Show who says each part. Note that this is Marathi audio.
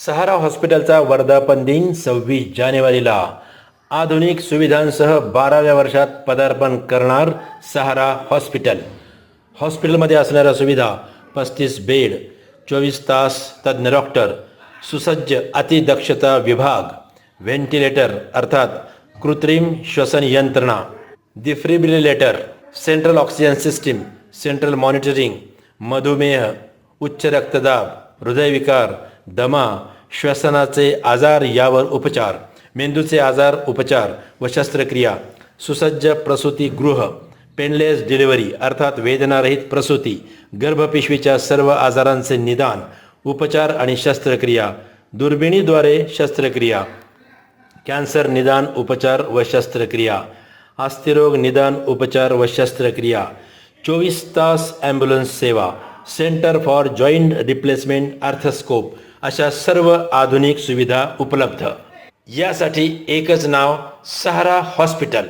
Speaker 1: सहारा हॉस्पिटलचा वर्धापन दिन सव्वीस जानेवारीला. आधुनिक सुविधांसह बाराव्या वर्षात पदार्पण करणार सहारा हॉस्पिटल. हॉस्पिटलमध्ये असणाऱ्या सुविधा पस्तीस बेड चोवीस तास तज्ज्ञ डॉक्टर सुसज्ज अतिदक्षता विभाग व्हेंटिलेटर अर्थात कृत्रिम श्वसन यंत्रणा defibrillator central oxygen system central monitoring मधुमेह उच्च रक्तदाब हृदयविकार दमा श्वसनाचे आजार यावर उपचार मेंदूचे आजार उपचार व शस्त्रक्रिया सुसज्ज प्रसूती गृह पेनलेस डिलिव्हरी अर्थात वेदनारहित प्रसूती गर्भपिशवीच्या सर्व आजारांचे निदान उपचार आणि शस्त्रक्रिया दुर्बिणीद्वारे शस्त्रक्रिया कॅन्सर निदान उपचार व शस्त्रक्रिया अस्थिरोग निदान उपचार व शस्त्रक्रिया चोवीस तास ॲम्ब्युलन्स सेवा centre for joint replacement arthroscope अशा सर्व आधुनिक सुविधा उपलब्ध. यासाठी एकच नाव सहारा हॉस्पिटल.